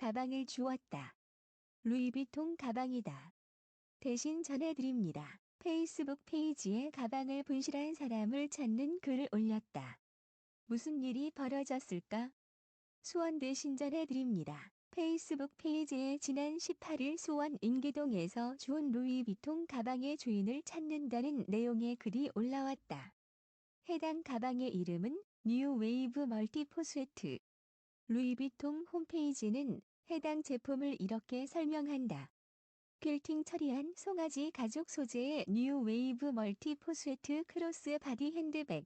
가방을 주었다. 루이비통 가방이다. 대신 전해드립니다. 페이스북 페이지에 가방을 분실한 사람을 찾는 글을 올렸다. 무슨 일이 벌어졌을까? 수원 대신 전해드립니다. 페이스북 페이지에 지난 18일 수원 인계동에서 주운 루이비통 가방의 주인을 찾는다는 내용의 글이 올라왔다. 해당 가방의 이름은 뉴 웨이브 멀티 포스웨트. 루이비통 홈페이지는 해당 제품을 이렇게 설명한다. 퀼팅 처리한 송아지 가죽 소재의 뉴 웨이브 멀티 포스웨트 크로스 바디 핸드백.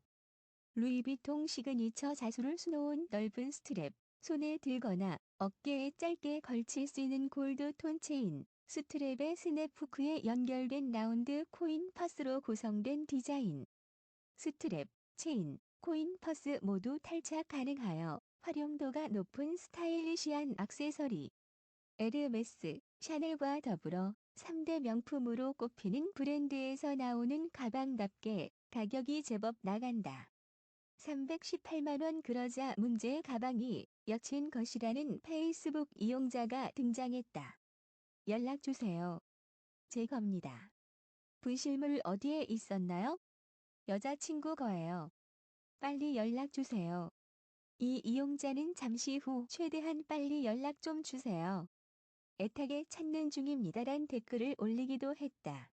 루이비통 시그니처 자수를 수놓은 넓은 스트랩, 손에 들거나 어깨에 짧게 걸칠 수 있는 골드 톤 체인, 스트랩의 스냅 후크에 연결된 라운드 코인 퍼스로 구성된 디자인. 스트랩, 체인, 코인 퍼스 모두 탈착 가능하여 활용도가 높은 스타일리시한 액세서리. 에르메스, 샤넬과 더불어 3대 명품으로 꼽히는 브랜드에서 나오는 가방답게 가격이 제법 나간다. 318만원 그러자 문제의 가방이 여친 것이라는 페이스북 이용자가 등장했다. 연락주세요. 제 겁니다. 분실물 어디에 있었나요? 여자친구 거예요. 빨리 연락주세요. 이 이용자는 잠시 후 최대한 빨리 연락 좀 주세요. 애타게 찾는 중입니다란 댓글을 올리기도 했다.